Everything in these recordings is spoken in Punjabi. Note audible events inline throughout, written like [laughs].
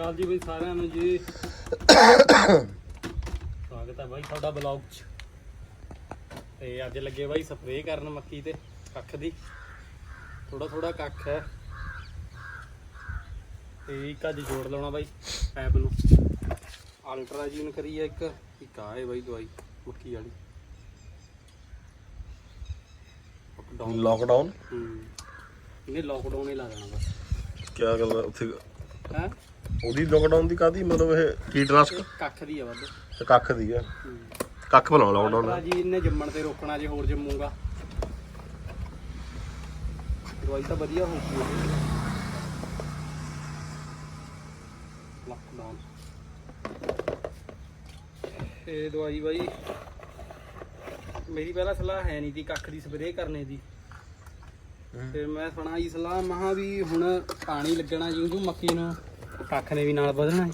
ਅਕਾਲ ਜੀ ਬਈ ਸਾਰਿਆਂ ਨੂੰ ਜੀ। ਸਵਾਗਤ ਹੈ ਬਾਈ ਤੁਹਾਡਾ ਬਲੌਗ 'ਚ। ਤੇ ਅੱਜ ਲੱਗੇ ਬਾਈ ਸਪਰੇਅ ਕਰਨ ਮੱਕੀ ਤੇ ਕੱਖ ਦੀ। ਥੋੜਾ ਥੋੜਾ ਕੱਖ ਹੈ। ਤੇ ਇੱਕ ਅੱਜ ਜੋੜ ਲਾਉਣਾ ਬਾਈ ਪੈਪ ਨੂੰ। ਅਲਟਰਾ ਜੀ ਨੂੰ ਕਰੀ ਹੈ ਇੱਕ। ਇੱਕ ਆ ਹੈ ਬਾਈ ਦਵਾਈ ਮੱਕੀ ਵਾਲੀ। ਲਾਕਡਾਊਨ ਹੂੰ। ਲੋਕਡਾਊਨ ਹੀ ਲਾ ਦੇਣਾ ਬਸ। ਕੀ ਗੱਲ ਉੱਥੇ? ਹੈ? ਉਹਦੀ ਲਾਕਡਾਊਨ ਦੀ ਕਾਦੀ ਮਤਲਬ ਇਹ ਕੀਟਨਾਸ਼ਕ ਕੱਖ ਦੀ ਆ ਵੱਧ। ਤੇ ਕੱਖ ਦੀ ਆ। ਕੱਖ ਅਲਟਰਾ ਲਾਕਡਾਊਨ ਜੀ ਇਹਨੇ ਜੰਮਣ ਤੇ ਰੋਕਣਾ ਜੇ ਹੋਰ ਜੰਮੂਗਾ। ਦਵਾਈ ਤਾਂ ਵਧੀਆ ਹੋਊਗੀ ਲਾਕਡਾਊਨ ਇਹ ਦਵਾਈ ਬਾਈ ਮੇਰੀ ਪਹਿਲਾਂ ਸਲਾਹ ਹੈ ਨਹੀਂ ਸੀ ਕੱਖ ਦੀ ਸਪਰੇਅ ਕਰਨੇ ਦੀ। ਫਿਰ ਮੈਂ ਸੁਣਾਈ ਸਲਾਹ ਮਹਾ ਵੀ ਹੁਣ ਪਾਣੀ ਲੱਗਣਾ ਜੀ ਉਹਨੂੰ ਮੱਕੀ ਨੂੰ ਕੱਖ ਨੇ ਵੀ ਨਾਲ ਵਧਣਾ ਹੈ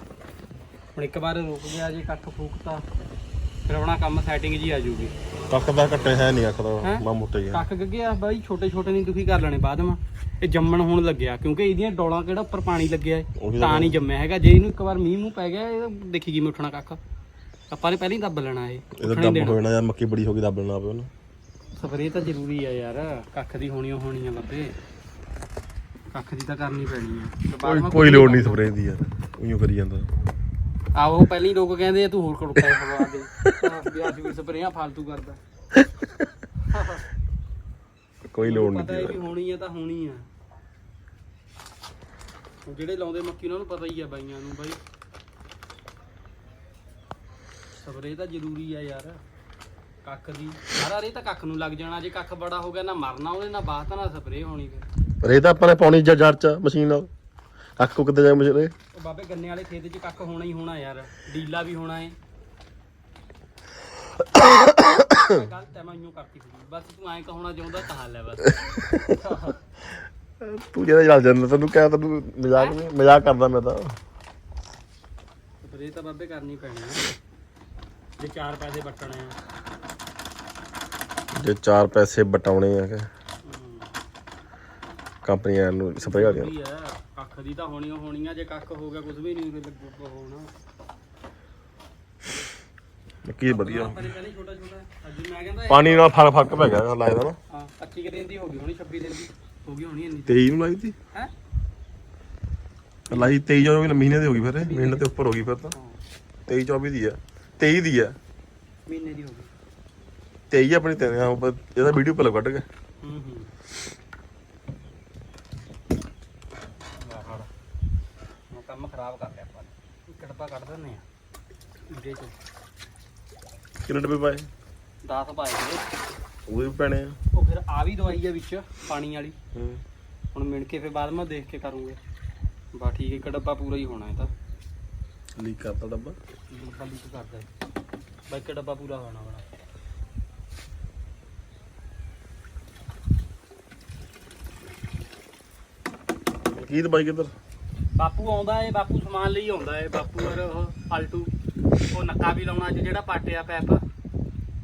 ਹੁਣ ਇੱਕ ਵਾਰ ਰੁਕ ਗਿਆ ਜੇ ਕੱਖ ਫੂਕਤਾ ਫਿਰ ਆਪਣਾ ਕੰਮ ਸੈਟਿੰਗ ਜੀ ਆ ਜੂਗੀ ਕੱਖ ਦਾ ਘੱਟੇ ਹੈ ਨਹੀਂ ਦਾ ਹੈਂ? ਮਾ ਮੋਟੇ ਜਿਹਾ ਕੱਖ ਗੱਗਿਆ ਬਾਈ ਛੋਟੇ ਛੋਟੇ ਨਹੀਂ ਦੁਖੀ ਕਰ ਲੈਣੇ ਬਾਅਦ ਮਾ। ਇਹ ਜੰਮਣ ਹੋਣ ਲੱਗਿਆ ਕਿਉਂਕਿ ਇਹਦੀਆਂ ਡੋਲਾਂ ਕਿਹੜਾ ਉੱਪਰ ਪਾਣੀ ਲੱਗਿਆ ਹੈ? ਤਾਂ ਤਾਂ ਨਹੀਂ ਜੰਮਿਆ ਹੈਗਾ। ਜੇ ਇਹਨੂੰ ਇੱਕ ਵਾਰ ਮੀਂਹ ਮੂੰਹ ਪੈ ਗਿਆ ਇਹ ਦੇਖੀ ਕਿਵੇਂ ਉੱਠਣਾ ਕੱਖ। ਆਪਾਂ ਨੇ ਪਹਿਲਾਂ ਹੀ ਦੱਬ ਲੈਣਾ ਇਹ ਇਹਦਾ ਦੱਬ ਹੋ ਜਾਣਾ ਜਾਂ ਮੱਕੀ ਬੜੀ ਹੋ ਗਈ ਦੱਬ ਲੈਣਾ ਪਵੇ ਉਹਨੂੰ। ਸਪਰੇਅ ਤਾਂ ਜ਼ਰੂਰੀ ਆ ਯਾਰ ਕੱਖ ਦੀ ਹੋਣੀ ਓ ਹੋਣੀ ਆ ਬੱਬੇ। ਕੱਖ ਦੀ ਤਾਂ ਕਰਨੀ ਪੈਣੀ ਆ। ਕੋਈ ਲੋੜ ਨਹੀਂ ਸਪਰੇਅ ਦੀ ਯਾਰ ਉਈਓ ਕਰੀ ਜਾਂਦਾ। ਆਹੋ ਪਹਿਲਾਂ ਹੀ ਲੋਕ ਕਹਿੰਦੇ ਆ ਤੂੰ ਹੋਰ ਕੜੁੱਕਾ ਹਵਾ ਦੇ। ਵੀ ਅਸੀਂ ਵੀ ਸਪਰੇਆਂ ਫਾਲਤੂ ਕਰਦਾ। ਕੋਈ ਲੋੜ ਨਹੀਂ ਪਤਾ ਹੈ ਹੋਣੀ ਆ ਤਾਂ ਹੋਣੀ ਆ। ਜਿਹੜੇ ਲਾਉਂਦੇ ਮੱਕੀ ਉਹਨਾਂ ਨੂੰ ਪਤਾ ਹੀ ਆ ਬਾਈਆਂ ਨੂੰ ਬਾਈ। ਸਪਰੇ ਤਾਂ ਜ਼ਰੂਰੀ ਆ ਯਾਰ। ਕੱਖ ਦੀ। ਸਾਰਾ ਰੇ ਤਾਂ ਕੱਖ ਨੂੰ ਲੱਗ ਜਾਣਾ। ਜੇ ਕੱਖ ਬੜਾ ਹੋ ਗਿਆ ਨਾ ਮਰਨਾ ਉਹਦੇ ਨਾਲ ਬਾਤ ਨਾ ਸਪਰੇ ਹੋਣੀ ਫਿਰ। ਪਰ ਇਹ ਤਾਂ ਆਪਾਂ ਨੇ ਪਾਉਣੀ ਜਾਂ ਜੜ ਚ ਮਸ਼ੀਨ ਨਾਲ। ਕੱਖ ਕੁ ਕਿੱਥੇ ਜਾ ਮਸ਼ੀਨ ਉਹ ਬਾਬੇ ਗੰਨੇ ਵਾਲੇ ਖੇਤ 'ਚ ਕੱਖ ਹੋਣਾ ਹੀ ਹੋਣਾ ਯਾਰ। ਡੀਲਾ ਵੀ ਹੋਣਾ ਏ। ਗੱਲ ਤਾਂ ਮੈਂ ਇਹਨੂੰ ਕਰਤੀ ਸੀ। ਬਸ ਤੂੰ ਐਂ ਕਹੋਣਾ ਚਾਹੁੰਦਾ ਤਾਂ ਲੈ ਬਸ। ਤੂੰ ਜਿਹੜਾ ਚੱਲ ਜਾਂਦਾ ਤੈਨੂੰ ਕਹਿ ਤੈਨੂੰ ਮਜ਼ਾਕ ਨਹੀਂ? ਮਜ਼ਾਕ ਕਰਦਾ ਮੈਂ ਤਾਂ। ਸਪਰੇ ਤਾਂ ਬਾਬੇ ਕਰਨੀ ਪੈਣੀ ਆ। ਜੇ ਚਾਰ ਪੈਸੇ ਵੱਟਣੇ ਆ। ਜੇ ਚਾਰ ਪੈਸੇ ਬਟਾਉਣੇ ਆ ਕਿ। ਕੰਪਨੀਆਂ ਨੂੰ ਸਪਰੇਅ ਵਾਲੀਆਂ ਆ ਕੱਖ ਦੀ ਤਾਂ ਹੋਣੀ ਓ ਹੋਣੀ ਆ ਜੇ ਕੱਖ ਹੋ ਗਿਆ ਕੁਝ ਵੀ ਨਹੀਂ ਲੱਗੂਗਾ ਹੋਣਾ। ਮੱਕੀ ਵਧੀਆ। ਆਪਾਂ ਨੇ ਪਹਿਲੇ ਛੋਟਾ ਛੋਟਾ ਅੱਜ ਮੈਂ ਕਹਿੰਦਾ ਪਾਣੀ ਨਾਲ ਫ਼ਰਕ ਫ਼ਰਕ ਪੈ ਗਿਆ ਲਾਇਦਾ ਨਾ। ਹਾਂ 25 ਕੁ ਦਿਨ ਦੀ ਹੋ ਗਈ ਹੋਣੀ 26 ਦਿਨ ਦੀ ਹੋ ਗਈ ਹੋਣੀ ਇੰਨੀ। 23 ਨੂੰ ਲਾਈ ਤੀ? ਹੈ? ਲਾਈ 23 ਜੋ ਵੀ ਮਹੀਨੇ ਦੀ ਹੋ ਗਈ ਫਿਰ ਇਹ, ਮਹੀਨੇ ਤੇ ਉੱਪਰ ਹੋ ਗਈ ਫਿਰ ਤਾਂ। 23 24 ਦੀ ਆ 23 ਦੀ ਆ। ਮਹੀਨੇ ਦੀ ਹੋ ਗਈ। 23 ਆਪਣੀ ਤੇ ਇਹਦਾ ਵੀਡੀਓ ਪਲ ਕੱਢ ਕੇ। ਹੂੰ ਹੂੰ ਵਾਹ ਹੜ ਉਹ ਕੰਮ ਖਰਾਬ ਕਰ ਲਿਆ ਆਪਾਂ ਨੇ। ਡੱਬਾ ਕੱਢ ਦਿੰਨੇ ਆ ਇਹਦੇ ਚ। ਕਿੰਨੇ ਡੱਬੇ ਪਾਏ? 10 ਪਾਏ ਨੇ ਉਹ ਵੀ ਪੈਣੇ ਆ। ਉਹ ਫਿਰ ਆ ਵੀ ਦਵਾਈ ਆ ਵਿੱਚ ਪਾਣੀ ਵਾਲੀ। ਹੂੰ। ਹੁਣ ਮਿਣ ਕੇ ਫਿਰ ਬਾਅਦ ਮੈਂ ਦੇਖ ਕੇ ਕਰੂੰਗੇ। ਬਾ ਠੀਕ ਹੈ, ਇੱਕ ਡੱਬਾ ਪੂਰਾ ਹੀ ਹੋਣਾ ਇਹ ਤਾਂ। ਲੀਕ ਕਰਤਾ ਡੱਬਾ? ਡੱਬਾ ਲੀਕ ਕਰਦਾ ਹੈ ਬਾ ਇੱਕ ਡੱਬਾ ਪੂਰਾ ਹੋਣਾ ਬਣਾ ਕੀ ਦਵਾਈ ਕਿੱਧਰ? ਬਾਪੂ ਆਉਂਦਾ ਏ ਬਾਪੂ ਸਮਾਨ ਲਈ ਆਉਂਦਾ ਏ ਬਾਪੂ ਯਾਰ ਉਹ ਆਲਟੂ ਉਹ ਨੱਕਾ ਵੀ ਲਾਉਣਾ ਅੱਜ ਜਿਹੜਾ ਪਾਟਿਆ ਪੈਪ।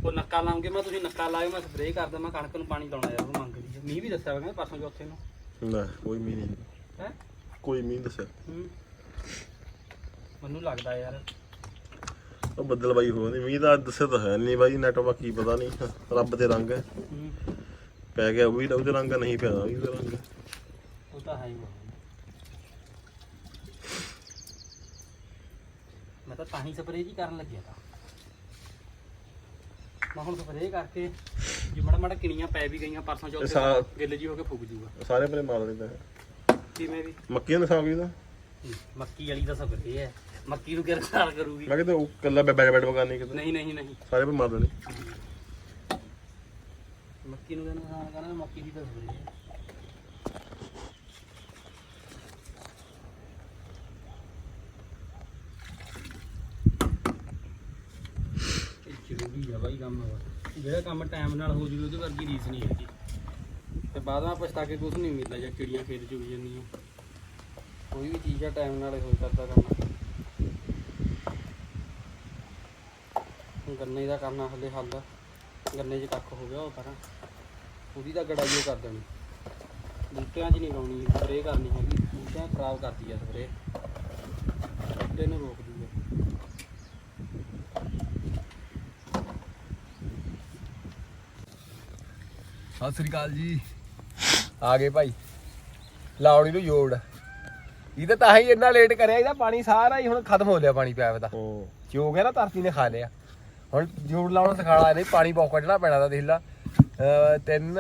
ਉਹ ਨੱਕਾ ਲਾਉਂਗੇ ਮੈਂ ਤੁਸੀਂ ਨੱਕਾ ਲਾਇਓ ਮੈਂ ਸਪਰੇਅ ਕਰਦਾ ਮੈਂ ਕਣਕ ਨੂੰ ਪਾਣੀ ਲਾਉਣਾ ਯਾਰ ਉਹ ਮੰਗਦੀ ਹੈ ਮੀਂਹ ਵੀ ਦੱਸਿਆ ਹੋਇਆ ਪਰਸੋਂ ਚੌਥੇ ਨੂੰ। ਨਾ ਕੋਈ ਮੀਂਹ ਨਹੀਂ। ਹੈ? ਕੋਈ ਮੀਂਹ ਦੱਸਿਆ। ਹੂੰ। ਮੈਨੂੰ ਲੱਗਦਾ ਯਾਰ। ਉਹ ਬੱਦਲ ਬਾਈ ਹੋ ਨਹੀਂ ਮੀਂਹ ਦਾ ਦੱਸਿਆ ਤਾਂ ਹੈ ਨਹੀਂ ਬਾਈ ਨੈਟਵਰਕ ਕੀ ਪਤਾ ਨਹੀਂ ਰੱਬ ਦੇ ਰੰਗ ਹੈ। ਪੈ ਗਿਆ ਉਹ ਵੀ ਉਹਦੇ ਰੰਗ ਨਹੀਂ ਪਿਆ ਉਹ ਵੀ ਉਹਦੇ ਰੰਗ। ਉਹ ਤਾਂ ਹੈ ਹੀ ਬਾਬਾ। ਮੈਂ ਤਾਂ ਤਾਂ ਹੀ ਸਪਰੇਅ ਜੀ ਕਰਨ ਲੱਗਿਆ ਤਾਂ। ਮੈਂ ਹੁਣ ਸਪਰੇਅ ਕਰਕੇ ਜੇ ਮੜਾ ਮੜਾ ਕਿਣੀਆਂ ਪੈ ਵੀ ਗਈਆਂ ਪਰਸੋਂ ਚੌਥੇ ਸਾ- ਗਿੱਲ ਜੀ ਹੋ ਕੇ ਫੁੱਕ ਜੂਗਾ। ਸਾਰੇ ਆਪਣੇ ਮਾਰ ਦਿੰਦਾ ਕਿਵੇਂ ਵੀ? ਮੱਕੀ ਦਾ ਸਾਗ ਇਹਦਾ? ਮੱਕੀ ਵਾਲੀ ਤਾਂ ਸਪਰੇਅ ਹੈ। ਮੱਕੀ ਨੂੰ ਕਿਰਕਾਰ ਕਰੂਗੀ? ਮੈਂ ਕਿਤੇ ਉਹ ਕੱਲਾ ਬੈਡ ਬੈਡ ਬਗਾਨੀ ਕਿਤੇ। ਨਹੀਂ ਨਹੀਂ ਨਹੀਂ। ਸਾਰੇ ਮਾਰ ਦੇਣੇ ਮੱਕੀ ਨੂੰ ਕਹਿੰਦਾ ਹਾਂ ਕਹਿੰਦਾ ਮੱਕੀ ਦੀ ਤਾਂ ਸਪਰੇਅ ਹੈ ਇਹ ਜ਼ਰੂਰੀ ਆ ਬਾਈ ਕੰਮ। ਜਿਹੜਾ ਕੰਮ ਟਾਈਮ ਨਾਲ ਹੋ ਜੂਵੇ ਉਹਦੇ ਵਰਗੀ ਰੀਸ ਨਹੀਂ ਹੈਗੀ। ਤੇ ਬਾਅਦ ਵਿੱਚ ਪਛਤਾ ਕੇ ਕੁਝ ਨਹੀਂ ਮਿਲਦਾ ਜਾਂ ਚਿੜੀਆਂ ਖੇਤ ਚ ਉਗ ਜਾਂਦੀਆਂ। ਕੋਈ ਵੀ ਚੀਜ਼ ਆ ਟਾਈਮ ਨਾਲ ਹੋ ਕਰਦਾ ਕੰਮ ਗੰਨੇ ਦਾ ਕਰਨਾ ਹਲੇ ਹੱਲ। ਗੰਨੇ 'ਚ ਕੱਖ ਹੋ ਗਿਆ ਉਹ ਪਰਾਂ ਉਹਦੀ ਤਾਂ ਗੜਾਈ ਉਹ ਕਰ ਦੇਣੀ। ਬੂਟਿਆਂ 'ਚ ਨਹੀਂ ਲਾਉਣੀ ਸਪਰੇ ਕਰਨੀ ਹੈਗੀ। ਬੂਟਿਆਂ ਖਰਾਬ ਕਰਦੀ ਆ ਸਪਰੇ ਬੂਟੇ ਨੂੰ ਰੋਕ ਦੂਗਾ ਸਤਿ ਸ੍ਰੀ ਅਕਾਲ ਜੀ। ਆ ਗਏ ਭਾਈ। ਲਾਉਣੀ ਨੂੰ ਜੋੜ। ਇਹਦਾ ਤਾਂ ਹੀ ਇੰਨਾ ਲੇਟ ਕਰਿਆ ਇਹਦਾ ਪਾਣੀ ਸਾਰਾ ਹੀ ਹੁਣ ਖਤਮ ਹੋ ਲਿਆ ਪਾਣੀ ਪੈਪ ਦਾ। ਹੂੰ। ਜੋ ਗਿਆ ਨਾ ਧਰਤੀ ਨੇ ਖਾ ਲਿਆ। ਹੁਣ ਜੋੜ ਲਾਉਣਾ ਸਿਖਾਣਾ ਨਹੀਂ ਪਾਣੀ ਬਹੁਤ ਕੱਢਣਾ ਪੈਣਾ ਦਾ ਦੇਖ ਲਾ। ਤਿੰਨ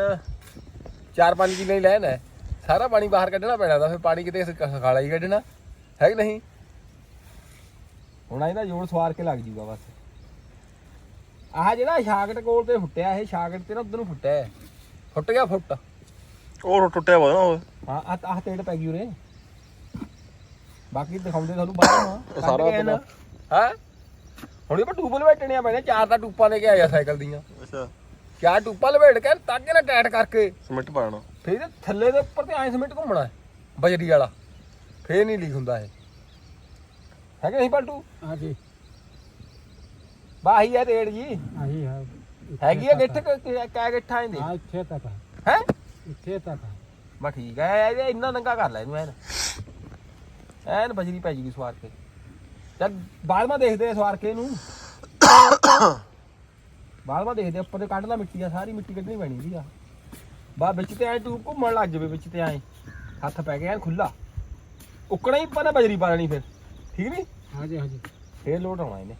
ਚਾਰ ਪੰਜ ਕਿੱਲੇ ਹੀ ਲੈਣ ਹੈ। ਸਾਰਾ ਪਾਣੀ ਬਾਹਰ ਕੱਢਣਾ ਪੈਣਾ ਦਾ ਫਿਰ ਪਾਣੀ ਕਿਤੇ ਸਖਾਲਾ ਹੀ ਕੱਢਣਾ। ਹੈ ਕਿ ਨਹੀਂ? ਹੁਣ ਇਹਦਾ ਜੋੜ ਸਵਾਰ ਕੇ ਲੱਗ ਜੂਗਾ ਬਸ। ਆਹ ਜਿਹੜਾ ਸ਼ਾਗਟ ਕੋਲ ਤੇ ਫੁੱਟਿਆ ਇਹ ਸ਼ਾਗਟ ਤੇ ਨਾ ਉਧਰ ਨੂੰ ਫੁੱਟਿਆ ਹੈ। ਫੁੱਟ ਗਿਆ ਫੁੱਟ? ਉਹ ਟੁੱਟਿਆ ਵਾ ਨਾ ਉਹ। ਹਾਂ ਆ ਆਹ ਤੇੜ ਪੈ ਗਈ ਉਰੇ। ਬਾਕੀ ਦਿਖਾਉਂਦੇ ਤੁਹਾਨੂੰ ਬਾਹਰ ਨੂੰ ਸਾਰਾ ਹਾਂ? ਹੁਣ ਇਹ ਟੂਬ ਲਵੇਟਣੀਆਂ ਪੈਣੇ ਚਾਰ ਤਾਂ ਟੂਪਾਂ ਲੈ ਕੇ ਆਇਆ ਸਾਈਕਲ ਦੀਆਂ। ਅੱਛਾ। ਚਾਰ ਟੂਪਾਂ ਲਵੇਟ ਕੇ ਤਾਗੇ ਨਾਲ ਟਾਈਟ ਕਰਕੇ। ਸਿਮੈਂਟ ਪਾਣਾ ਫਿਰ ਇਹਦੇ ਥੱਲੇ ਦੇ ਉੱਪਰ ਤੇ ਐਂ ਸਿਮੈਂਟ ਘੁੰਮਣਾ ਹੈ ਬਜਰੀ ਵਾਲਾ। ਫੇਰ ਨਹੀਂ ਲੀਕ ਹੁੰਦਾ ਇਹ। ਹੈਗਾ ਨਹੀਂ ਪਲਟੂ? ਹਾਂਜੀ। ਬਾਹੀ ਹੈ ਰੇੜ ਜੀ। ਆਹੀ ਹੈ। ਹੈਗੀ ਆ ਗਿੱਠ ਕੈ ਗਿੱਠਾਂ ਇਹਦੇ? ਹਾਂ ਇੱਥੇ ਤੱਕ ਹੈ? ਇੱਥੇ ਤੱਕ ਬਾ ਠੀਕ ਹੈ ਇਹ ਇੰਨਾ ਨੰਗਾ ਕਰ ਲੈ ਇਹਨੂੰ ਐਨ। ਐਨ ਬਜਰੀ ਪੈ ਜੂਗੀ ਸਵਾਰ ਕੇ। ਚੱਲ ਮਾ ਦੇਖਦੇ ਆ ਸਵਾਰ ਕੇ ਇਹਨੂੰ। ਮਾ ਦੇਖਦੇ ਆ, ਉੱਪਰ ਤੇ ਕੱਢ ਲਾ ਮਿੱਟੀ ਆ ਸਾਰੀ ਮਿੱਟੀ ਕੱਢਣੀ ਪੈਣੀ ਵੀ ਆ। ਬਾ ਵਿੱਚ ਤੇ ਐ ਟੂਬ ਘੁੰਮਣ ਲੱਗ ਜਾਵੇ ਵਿੱਚ ਤੇ ਐ। ਹੱਥ ਪੈ ਗਿਆ ਐਨ ਖੁੱਲਾ ਉੱਕਣਾ ਹੀ ਪਾ ਬਜਰੀ ਪਾ ਲੈਣੀ ਫਿਰ। ਠੀਕ ਨਹੀਂ ਹਾਂਜੀ ਹਾਂਜੀ। ਫੇਰ ਲੋਟ ਆਉਣਾ ਇਹਨੇ।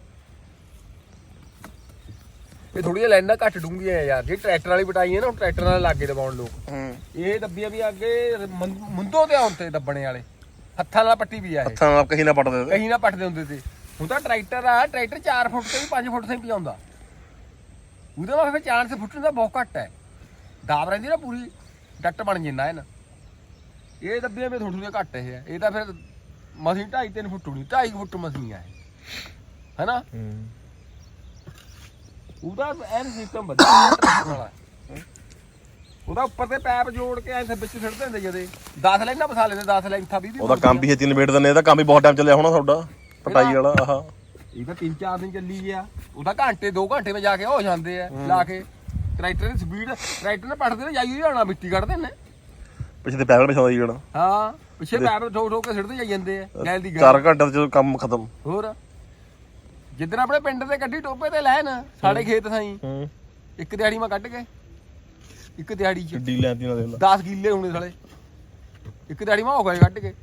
ਇਹ ਥੋੜੀਆਂ ਲਾਈਨਾਂ ਘੱਟ ਡੂੰਘੀਆਂ ਆ ਯਾਰ। ਜੇ ਟਰੈਕਟਰ ਵਾਲੀ ਬਟਾਈ ਹੈ ਨਾ ਉਹ ਟਰੈਕਟਰ ਨਾਲ ਲਾਗੇ ਦਬਾਉਣ ਲੋਕ। ਹੂੰ। ਇਹ ਦੱਬੀਆਂ ਵੀ ਅੱਗੇ ਮੁੰਦੋਂ ਤੇ ਆਉਣ ਤੇ ਦੱਬਣੇ ਵਾਲੇ। ਹੱਥਾਂ ਨਾਲ ਪੱਟੀ ਵੀ ਆ ਇਹ। ਹੱਥਾਂ ਨਾਲ ਕਹੀ ਨਾ ਪੜਦੇ ਤੇ। ਕਹੀਂ ਨਾ ਪੱਟਦੇ ਹੁੰਦੇ ਤੇ। ਹੁਣ ਤਾਂ ਟਰੈਕਟਰ ਆ ਟਰੈਕਟਰ 4 ਫੁੱਟ ਤੇ ਵੀ 5 ਫੁੱਟ ਤੇ ਵੀ ਆਉਂਦਾ ਉਹਦੇ ਨਾਲ ਫਿਰ ਚਾਂਸ ਫੁੱਟਣ ਦਾ ਬਹੁਤ ਘੱਟ ਹੈ। ਦਾਬ ਰਹਿੰਦੀ ਨਾ ਪੂਰੀ ਡੱਟ ਬਣ ਜਾਂਦਾ ਹੈ ਨਾ। ਇਹ ਦੱਬੀਆਂ ਵੀ ਥੋੜੀਆਂ ਘੱਟ ਇਹ ਹੈ ਇਹ। ਤਾਂ ਫਿਰ ਮਸੀਂ 2.5 3 ਫੁੱਟ ਹੋਣੀ 2.5 ਫੁੱਟ ਮਸੀਂ ਆ ਇਹ ਹੈਨਾ? ਹੂੰ। ਉਹਦਾ ਐਨ ਸਿਸਟਮ ਵਧੀਆ ਟਰੈਕਟਰ ਵਾਲਾ। ਉਹਦਾ ਉੱਪਰ ਤੇ ਪੈਪ ਜੋੜ ਕੇ ਐਂ ਵਿੱਚ ਸਿੱਟ ਦਿੰਦੇ ਜਦੇ 10 ਲੈਣਾ ਬਸਾ ਲੈਂਦੇ 10 ਲੈਂਥਾ 20 ਉਹਦਾ ਕੰਮ ਵੀ ਛੇਤੀ ਨਿਬੇੜ ਦਿੰਦੇ ਇਹਦਾ ਕੰਮ ਵੀ ਬਹੁਤ ਟਾਈਮ ਚੱਲਿਆ ਹੋਣਾ ਤੁਹਾਡਾ ਪਟਾਈ ਵਾਲਾ ਆਹ। ਇਹ ਤਾਂ 3-4 ਦਿਨ ਚੱਲੀ ਗਿਆ। ਉਹਦਾ ਘੰਟੇ 2 ਘੰਟੇ ਵਿੱਚ ਜਾ ਕੇ ਹੋ ਜਾਂਦੇ ਆ ਲਾ ਕੇ। ਟਰੈਕਟਰ ਦੀ ਸਪੀਡ ਟਰੈਕਟਰ ਨੇ ਪੱਟਦੇ ਨੇ ਜਾਈ ਜਾਣਾ ਮਿੱਟੀ ਕੱਢਦੇ ਨੇ ਪਿੱਛੇ ਤੇ ਪੈਰ ਪਿਛਾਉਂਦਾ ਹੀ ਜਾਣਾ ਹਾਂ ਪਿੱਛੇ ਪੈਪ ਠੋਕ ਠੋਕ ਕੇ ਸਿੱਟਦੇ ਜਾਈ ਜਾਂਦੇ ਆ ਗੈਲ ਦੀ ਗੱਲ। 4 ਘੰਟੇ ਚ ਕੰਮ ਖਤਮ। ਹੋਰ? ਜਿੱਦਣ ਆਪਣੇ ਪਿੰਡ ਤੇ ਕੱਢੀ ਟੋਪੇ ਤੇ ਲੈਣ ਸਾਡੇ ਖੇਤ ਸਾਈ ਹੂੰ। ਇੱਕ ਦਿਹਾੜੀ ਮੈਂ ਕੱਢ ਕੇ ਇੱਕ ਦਿਹਾੜੀ ਚ। ਕਿੱਡੀ ਲੈਂਦੀ ਨਾ ਦੇ ਲਾ 10 ਕਿੱਲੇ ਹੋਣੇ ਸਾਲੇ। ਇੱਕ ਦਿਹਾੜੀ ਮੈਂ ਹੋ ਗਏ ਕੱਢ ਕੇ।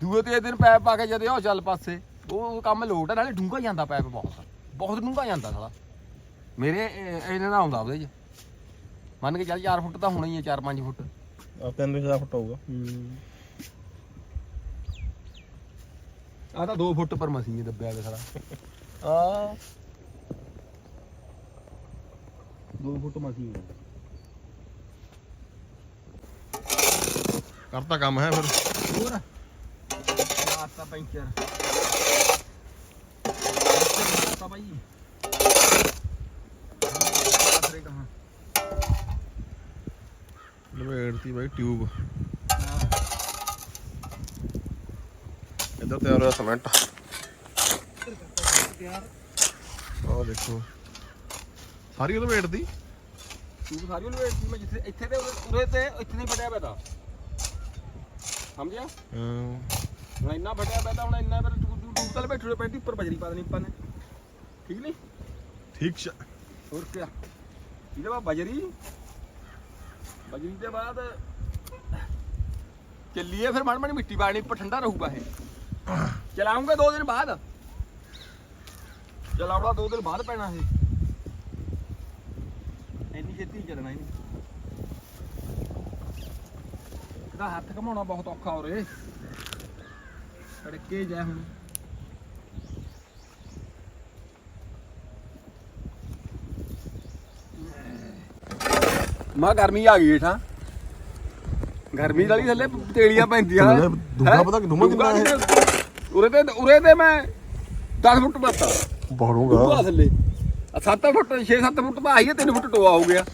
ਦੂਏ ਤੇ ਦਿਨ ਪੈਪ ਪਾ ਕੇ ਜਦੇ ਉਹ ਚੱਲ ਪਾਸੇ ਉਹ ਕੰਮ ਲੋਟ ਆ ਨਾਲੇ ਡੂੰਘਾ ਜਾਂਦਾ ਪੈਪ ਬਹੁਤ। ਬਹੁਤ ਡੂੰਘਾ ਜਾਂਦਾ ਸਾਲਾ। ਮੇਰੇ ਇਹ- ਇਹਨੇ ਨਾਲ ਆਉਂਦਾ ਉਹਦੇ ਚ। ਮੰਨ ਕੇ ਚੱਲ 4 ਫੁੱਟ ਤਾਂ ਹੋਣਾ ਹੀ ਹੈ 4-5 ਫੁੱਟ। ਆ 3000 ਫੁੱਟ ਹੋਊਗਾ। ਆ ਤਾਂ 2 ਫੁੱਟ ਪਰ ਮਸੀਂ ਦੱਬਿਆ ਗਿਆ ਸਾਲਾ ਆ 2 ਫੁੱਟ ਮਸੀਂ ਕਰਤਾ ਕੰਮ ਹੈ ਫਿਰ। ਹੋਰ? ਆਤਾ ਪੈਂਚਰ। ਆਤਾ ਭਾਈ। ਲਵੇੜਤੀ ਬਾਈ ਟਿਊਬ। ਇੱਧਰ ਤਿਆਰ ਹੋਇਆ ਸਿਮੈਂਟ ਆਹ ਦੇਖੋ। ਸਾਰੀ ਉਹ ਲਵੇੜਦੀ ਤੂੰ ਸਾਰੀ ਉਹ ਵੇਟ ਮੈਂ ਜਿੱਥੇ ਇੱਥੇ ਤੇ ਉਰੇ- ਉਰੇ ਤੇ ਇੱਥੇ ਨਹੀਂ ਫਟਿਆ ਪਿਆ ਤਾ ਸਮਝਿਆ? ਹਾਂ। ਹੁਣ ਇੰਨਾ ਫਟਿਆ ਪਿਆ ਤਾਂ ਹੁਣ ਇੰਨਾ ਫਿਰ ਤੂੰ ਤੂੰ ਤੂੰ ਤਲ ਬੈਠੂੜੇ ਪੈਂਦੀ ਉੱਪਰ ਬਜਰੀ ਪਾ ਦੇਣੀ ਆਪਾਂ ਨੇ। ਠੀਕ ਨਹੀਂ ਠੀਕ ਸ਼ਾ ਹੋਰ ਕੀ ਇਹਦੇ ਬਾਅਦ ਬਜਰੀ। ਬਜਰੀ ਦੇ ਬਾਅਦ ਚੱਲੀਏ ਫਿਰ ਮਾੜੀ ਮਾੜੀ ਮਿੱਟੀ ਪਾਣੀ ਉੱਪਰ ਠੰਡਾ ਰਹੂਗਾ ਇਹ। ਚਲਾਉਂਗੇ ਦੋ ਦਿਨ ਬਾਅਦ ਚਲਾਉਣਾ ਦੋ ਦਿਨ ਬਾਅਦ ਪੈਣਾ ਇਹ ਇੰਨੀ ਛੇਤੀ ਚੱਲਣਾ ਇਹਨੇ ਇਹਦਾ ਹੱਥ ਘਮਾਉਣਾ ਬਹੁਤ ਔਖਾ ਹੋ ਰੇ ਸੜਕੇ ਜਾ ਹੁਣ ਮਾ ਗਰਮੀ ਆ ਗਈ ਠਾ ਗਰਮੀ ਵਾਲੀ ਥੱਲੇ ਤੇਲੀਆਂ ਪੈਂਦੀਆਂ ਥੱਲੇ ਡੂੰਘਾ ਹੈਂ? ਪਤਾ ਕਿ ਡੂੰਘਾ ਕਿੰਨਾ ਹੈ? ਉਰੇ ਤੇ ਉਰੇ ਤੇ ਮੈਂ 10 ਫੁੱਟ ਬੱਤਾ ਬਹੁੜੂਗਾ ਥੱਲੇ। 7 ਫੁੱਟ 6-7 ਫੁੱਟ ਤਾਂ ਆਈ ਹੈ 3 ਫੁੱਟ ਟੋਆ ਹੋ ਗਿਆ।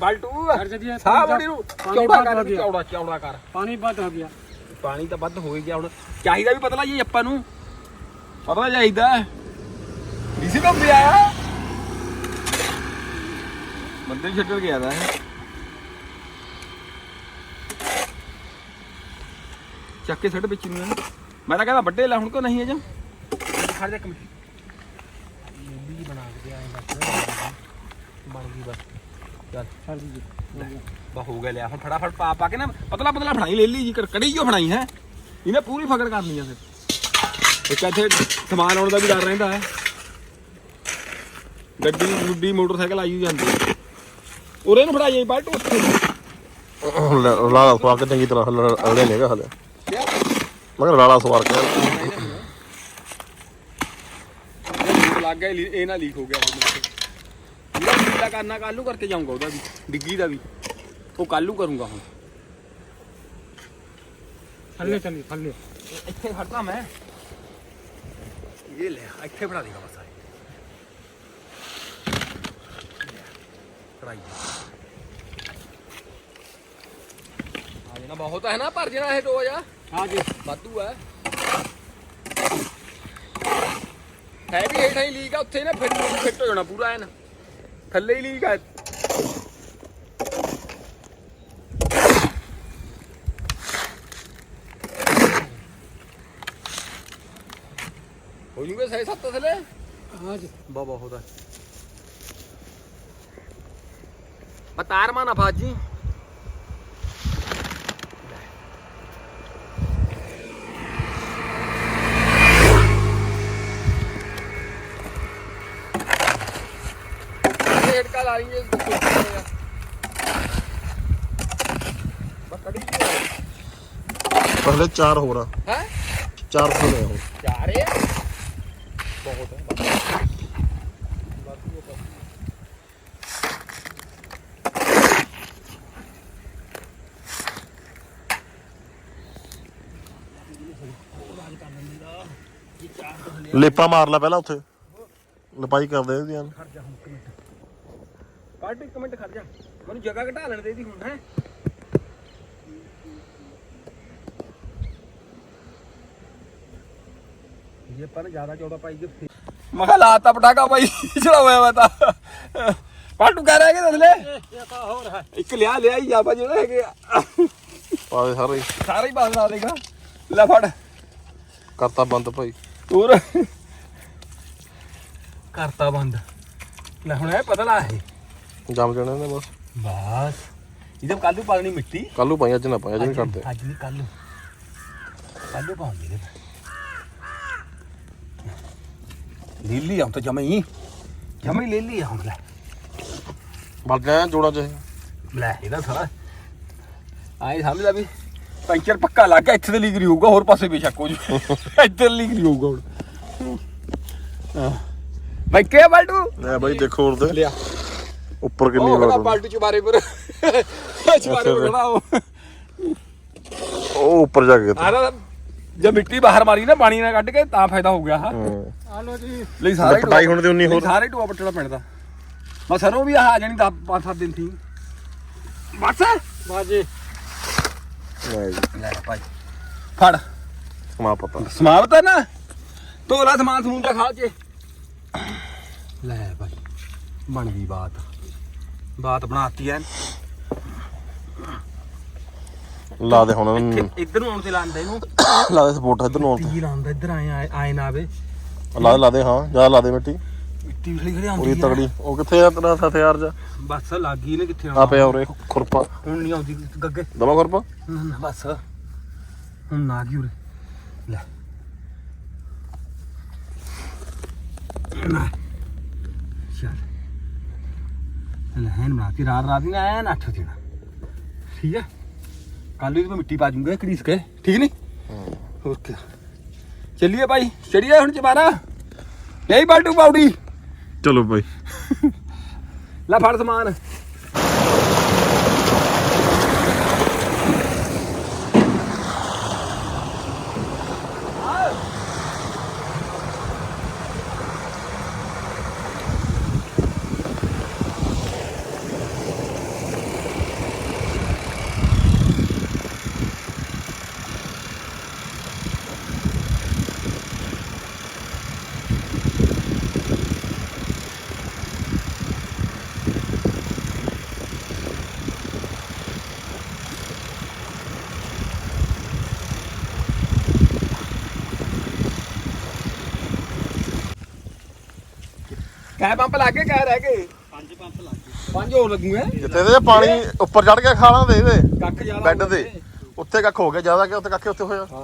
ਪਲਟੂ। ਸਾਹ ਪਾਣੀ ਬੜੀ ਨੂੰ ਚੌੜਾ ਕਰ। ਚੌੜਾ ਚੌੜਾ ਕਰ। ਪਾਣੀ ਵੱਧ ਹੋ ਗਿਆ। ਪਾਣੀ ਤਾਂ ਵੱਧ ਹੋ ਹੀ ਗਿਆ ਹੁਣ। ਚਾਹੀਦਾ ਵੀ ਪਤਲਾ ਜੀ ਆਪਾਂ ਨੂੰ। ਪਤਲਾ ਚਾਹੀਦਾ। ਡੀਸੀ ਕੰਮ ਵੀ ਆਇਆ ਬੰਦੇ ਛੱਡਣ ਗਿਆ ਦਾ ਚੱਕ ਕੇ ਸਿੱਟ ਵਿੱਚ ਨੂੰ ਇਹਨੂੰ। ਮੈਂ ਤਾਂ ਕਹਿੰਦਾ ਵੱਡੇ ਲੈ ਹੁਣ ਕੋ ਨਹੀਂ ਅਜਾ ਖੜ ਜਾ ਇੱਕ ਮਿੰਟ। ਬਣਾ ਕੇ ਆਏ ਬਸ। ਬਣ ਗਈ ਬਸ। ਚੱਲ। ਚੱਲ ਜੀ। ਬਾ ਹੋ ਗਿਆ ਲਿਆ। ਹੁਣ ਫਟਾਫਟ ਪਾ ਪਾ ਕੇ ਨਾ ਪਤਲਾ ਪਤਲਾ ਫੜਾਈ ਲੈ ਲਈ ਜੀ। ਕਰ- ਕੜੀ ਜੋ ਫੜਾਈ ਹੈ। ਇਹਨੇ ਪੂਰੀ ਫਕੜ ਕਰਨੀ ਆ ਫਿਰ। ਇੱਕ ਇੱਥੇ ਸਮਾਨ ਆਉਣ ਦਾ ਵੀ ਡਰ ਰਹਿੰਦਾ ਹੈ। ਗੱਡੀ ਗੁੱਡੀ ਮੋਟਰਸਾਈਕਲ ਆਈ ਜਾਂਦੀ ਹੈ। ਉਰੇ ਨੂੰ ਫੜਾਈ ਬਾਲਟੂ ਉੱਥੇ ਲਾਲਾ ਸਵਾਰ ਕੇ ਚੰਗੀ ਤਰ੍ਹਾਂ ਹਲੇ ਨਹੀਂਗਾ ਹਲੇ। ਮਗਰ ਲਾਲਾ ਸਵਾਰ ਕੇ। ਲੱਗ ਗਿਆ ਇਹ ਨਾ ਲੀਕ ਹੋ ਗਿਆ ਉਹ ਮੇਰੇ ਤੋਂ। ਜਿਹੜਾ ਲੀਲਾ ਕਰਨਾ ਕੱਲੂ ਕਰਕੇ ਜਾਊਂਗਾ ਉਹਦਾ ਵੀ ਡਿੱਗੀ ਦਾ ਵੀ। ਉਹ ਕੱਲੂ ਕਰੂੰਗਾ ਹੁਣ। ਥੱਲੇ ਚੱਲੀ ਥੱਲੇ। ਇੱਥੇ ਖੜਦਾ ਮੈਂ। ਇਹ ਲੈ ਇੱਥੇ ਫੜਾ ਦੇਗਾ ਬਸ ਕਰਾਈ ਆ ਜਣਾ ਬਹੁਤ ਹੈ ਨਾ? ਭਰ ਜਣਾ ਇਹ ਟੋਜ ਆ ਹਾਂ ਜੀ। ਵਾਧੂ ਹੈ ਹੈ ਵੀ ਹੇਠਾਂ ਹੀ ਲੀਕ ਆ ਉੱਥੇ ਨਾ ਫਿੱਟ ਫਿੱਟ ਹੋ ਜਾਣਾ ਪੂਰਾ ਐਨ। ਥੱਲੇ ਹੀ ਲੀਕ ਆ। ਹੋ ਜੂਗੇ ਸਹੀ ਸੱਤ ਥੱਲੇ? ਹਾਂ ਜੀ। ਬਾ ਬਹੁਤ ਹੈ ਬਤਾਰ ਮਾਨਾ ਫਾਜੀ ਢੇੜਕਾ ਲਾ ਲਈਏ ਬਸ ਕੜੀ ਪਹਿਲੇ ਚਾਰ ਹੋਰ ਆ। ਹੈ? ਚਾਰ ਥੋੜੇ ਹੋਰ ਜਾ ਰਹੇ ਆ ਬਹੁਤ ਹੈ ਲੇਪਾ ਮਾਰ ਲੈ ਪਹਿਲਾਂ ਉੱਥੇ। ਲਪਾਈ ਕਰਦੇ ਇਹਦੀ ਐਨ। ਕੱਢ ਇੱਕ ਮਿੰਟ ਖੜ ਜਾ। ਮੈਨੂੰ ਜਗ੍ਹਾ ਘਟਾ ਲੈਣ ਦੇ ਦੀ ਹੁਣ ਹੈ? ਜੇ ਆਪਾਂ ਨੇ ਜ਼ਿਆਦਾ ਚੌੜਾ ਪਾਈ ਜੇ ਮੈਂ ਕਿਹਾ ਲਾਤਾ ਪਟਾਕਾ ਬਾਈ ਚੜਾ ਹੋਇਆ ਮੈਂ ਤਾਂ। ਪਾਟੂ ਕਹਿ ਰਿਹਾ ਕਿ ਦਸਲੇ ਇਹ ਤਾਂ ਹੋਰ ਹੈ ਇੱਕ ਲਿਆ ਲਿਆ ਹੀ ਆਪਾਂ ਜਿਹੜੇ ਹੈਗੇ ਆ। ਪਾ ਦੇ ਸਾਰੇ ਹੀ। ਸਾਰਾ ਹੀ ਬੰਦ ਲਾ ਦੇਗਾ ਲੈ ਫੜ। ਕਰਤਾ ਬੰਦ ਭਾਈ। ਤੂਰ। ਕਰਤਾ ਬੰਦ। ਲੈ ਹੁਣ ਇਹ ਪਤਲਾ ਹੈ ਜੰਮ ਜਾਣੇ ਨੇ ਬਸ। ਬਸ। ਇਹਦੇ ਕੱਲੂ ਪਾਣੀ ਮਿੱਟੀ। ਕੱਲੂ ਪਾਈ ਅੱਜ ਨਾ ਪਾਈ ਅੱਜ ਨਹੀਂ ਕਰਦੇ ਅੱਜ ਨਹੀਂ ਕੱਲ ਕੱਲੂ ਪਾਉਂਦੇ ਨੇ। ਲੀਲੀ ਆਉਂ ਤਾਂ ਜਮਾ ਹੀ। ਜਮਾ ਹੀ ਲੀਲੀ ਆਉਂ ਲੈ। ਵੱਜ ਗਿਆ ਜੋੜਾ ਚ ਇਹ। ਲੈ ਇਹਦਾ ਸਾਰਾ ਆਏ ਸਮਝ ਲੈ ਵੀ ਪੈਂਚਰ ਪੱਕਾ ਲੱਗ ਗਿਆ ਇੱਥੇ ਤੇ ਲੀਕ ਨਹੀਂ ਹੋਊਗਾ ਹੋਰ ਪਾਸੇ ਬੇਸ਼ੱਕ ਹੋ ਜੂ। [laughs] ਇੱਧਰ ਲੀਕ ਨਹੀਂ ਹੋਊਗਾ ਹੁਣ। ਹਾਂ। ਬਾਈ ਕੇ ਬਾਲਟੂ? ਲੈ ਬਾਈ ਦੇਖੋ ਹੋਰ ਦੇ ਲਿਆ। ਉੱਪਰ ਕਿੰਨੀ ਉਹ ਖੜਾ ਵਾਰ ਬਾਲਟੂ ਚੁਬਾਰੇ ਪਰ। ਚੁਬਾਰੇ ਪਰ ਖੜਾ ਉਹ। ਉਹ ਉੱਪਰ ਜਾ ਕੇ ਆ ਨਾ ਜੇ ਮਿੱਟੀ ਬਾਹਰ ਮਾਰੀ ਨਾ ਪਾਣੀ ਨਾਲ ਕੱਢ ਕੇ ਤਾਂ ਫਾਇਦਾ ਹੋ ਗਿਆ ਹਾਂ ਹਾਂ। ਆ ਲੋ ਜੀ। ਲਈ ਸਾਰੇ ਪਟਾਈ ਹੁਣ ਤੇ ਉਨੀ ਹੋਰ। ਸਾਰੇ ਟੋਆ ਪੱਟਣਾ ਪੈਣਦਾ ਬਸ ਸਰੋਂ ਵੀ ਆ ਜਾਣੀ 10 5 7 ਦਿਨ ਥੀ ਬਸ। ਬਾਜੀ। ਲੈ ਜੀ ਲੈ ਭਾਈ। ਫੜ। ਸਮਾਪਤ ਸਮਾਪਤ ਹੈ ਨਾ। ਧੋਲਾ ਸਮਾਨ ਸਮੂਨ ਦਾ ਖਾ ਕੇ ਲੈ ਭਾਈ ਬਣ ਗਈ ਬਾਤ। ਬਾਤ ਬਣਾਤੀ ਐ ਲਾ ਦੇ ਹੁਣ। ਇਹਨੂੰ। ਇੱਧਰ ਨੂੰ ਆਉਣ ਤੇ ਲਾਂਦਾ ਇਹਨੂੰ। ਲਾ ਦੇ ਸਪੋਰਟ ਇੱਧਰ ਨੂੰ ਆਉਣ ਤੀ। ਲਾਂਦਾ ਇੱਧਰ ਆਏ ਆਏ- ਆਏ ਨਾ ਆਵੇ। ਲਾ ਦੇ ਲਾ ਦੇ ਹਾਂ ਜਾ ਲਾ ਦੇ ਮਿੱਟੀ। ਮਿੱਟੀ ਖੜੀ ਖੜੀ ਪੂਰੀ ਆਉਂਦੀ ਤਗੜੀ। ਉਹ ਕਿੱਥੇ ਆ ਤੇਰਾ ਹਥਿਆਰ ਜਾ ਬਸ ਲੱਗੀ ਨੇ ਕਿੱਥੇ ਆ ਪਿਆ ਉਰੇ ਖੁਰਪਾ। ਹੁਣ ਨਹੀਂ ਆਉਂਦੀ ਗੱਗੇ। ਦਮਾ ਖੁਰਪਾ? ਨਾ ਨਾ ਬਸ। ਹੁਣ ਨਾ ਗਈ ਉਰੇ। ਲੈ। ਨਾ ਚੱਲ। ਲੈ ਹੈਨ ਬਣਾਤੀ ਰਾਤ ਰਾਤ ਹੀ ਨਾ ਆਇਆ ਨਾ ਅੱਠ ਦੇਣਾ ਠੀਕ ਹੈ? ਕੱਲ ਨੂੰ ਮਿੱਟੀ ਪਾ ਜੂੰਗਾ ਘੜੀਸ ਕੇ। ਠੀਕ ਨਹੀਂ? ਹੋਰ ਕੀ ਚੱਲੀਏ ਭਾਈ ਚੜੀਏ ਹੁਣ ਚਬਾਰਾ ਲੈ ਬਾਲਟੂ ਪਾਉਡੀ। ਚਲੋ ਬਾਈ ਲੈ ਫੜ ਸਮਾਨ। ਕੈ ਪੰਪ ਲੱਗ ਗਏ ਕੈ ਰਹਿ ਗਏ ਪੰਜ ਪੰਪ ਲੱਗ ਗਏ ਪੰਜ ਹੋਰ ਲੱਗੂਗੇ? ਜਿੱਥੇ ਇਹਦੇ ਪਾਣੀ ਉੱਪਰ ਚੜ ਕੇ ਖਾ ਲਾਂਦੇ ਇਹਦੇ ਕੱਖ ਜ਼ਿਆਦਾ ਬੈੱਡ। ਤੇ ਉੱਥੇ ਕੱਖ ਹੋ ਗਿਆ ਜ਼ਿਆਦਾ ਕਿ ਉੱਥੇ ਕੱਖ ਉੱਥੇ ਹੋਇਆ? ਹਾਂ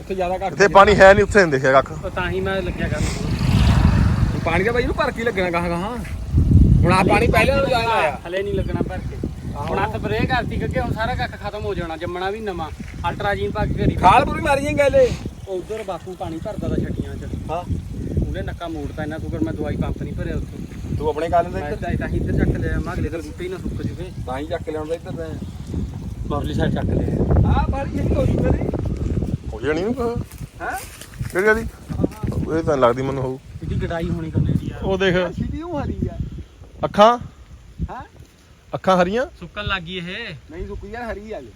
ਉੱਥੇ ਜ਼ਿਆਦਾ ਘੱਟ ਇੱਥੇ ਪਾਣੀ ਹੈ ਨਹੀਂ ਉੱਥੇ ਨਹੀਂ ਦੇਖਿਆ ਕੱਖ। ਤਾਂ ਹੀ ਮੈਂ ਲੱਗਿਆ ਕਰਨ। ਪਾਣੀ ਦਾ ਬਾਈ ਨੂੰ ਭਰ ਕੇ ਲੱਗਣਾ ਕਹਾਂ ਕਹਾਂ ਹੁਣ ਆ ਪਾਣੀ ਪਹਿਲੇ ਨਾਲੋਂ ਜ਼ਿਆਦਾ ਆਇਆ। ਹਲੇ ਨਹੀਂ ਲੱਗਣਾ ਭਰ ਕੇ। ਹੁਣ ਹੱਥ ਬਰੇ ਕਰਤੀ ਕਿਉਂਕਿ ਹੁਣ ਸਾਰਾ ਕੱਖ ਖਤਮ ਹੋ ਜਾਣਾ ਜੰਮਣਾ ਵੀ ਨਵਾਂ। ਅਲਟਰਾਜੀਨ ਪਾ ਕੇ ਕਰੀ ਖਾਲ ਪੂਰੀ ਮਾਰੀ ਜਾਏਗਾ ਇਹਲੇ ਉਧਰ ਬਾਪੂ ਪਾਣੀ ਭਰਦਾ ਦਾ ਛੱਟੀਆਂ ਚ। ਹਾਂ। ਉਹਨੇ ਨੱਕਾ ਮੋੜਤਾ ਇਹਨਾਂ ਤੋਂ ਮੈਂ ਦਵਾਈ ਪੰਪ ਨਹੀਂ ਭਰਿਆ ਉੱਥੇ। ਤੂੰ ਆਪਣੇ ਕਾਲ ਦੇ ਮੈਂ ਇੱਧਰ? ਤਾਂ ਤਾਂ ਹੀ ਇੱਧਰ ਚੱਕ ਲਿਆ ਮੈਂ ਅਗਲੇ ਦਿਨ ਬੂਟੇ ਹੀ ਨਾ ਸੁੱਕ ਜੂਗੇ। ਤਾਂ ਹੀ ਚੱਕ ਲਿਆਉਂਦਾ ਇੱਧਰ ਤੇ। ਪਰਲੀ ਸਾਈਡ ਚੱਕ ਲਿਆ। ਆ ਬਾੜੀ ਜਿਹੜੀ ਹੋ ਜੂ ਮੇਰੀ। ਹੋ ਜਾਣੀ ਨੂੰ ਹੈ? ਕਿਹੜੀ ਵਾਲੀ? ਇਹ ਤਾਂ ਲੱਗਦੀ ਮੈਨੂੰ ਹੋਊ। ਇਹਦੀ ਗਡਾਈ ਹੋਣੀ ਕਰਨੇ ਦੀ ਯਾਰ ਉਹ ਦੇਖ। ਸਿੱਧੀ ਉਹ ਹਰੀ ਆ। ਅੱਖਾਂ? ਹੈ? ਅੱਖਾਂ ਹਰੀਆਂ? ਸੁੱਕਣ ਲੱਗੀ ਇਹ। ਨਹੀਂ ਸੁੱਕੀ ਯਾਰ ਹਰੀ ਆ ਜੇ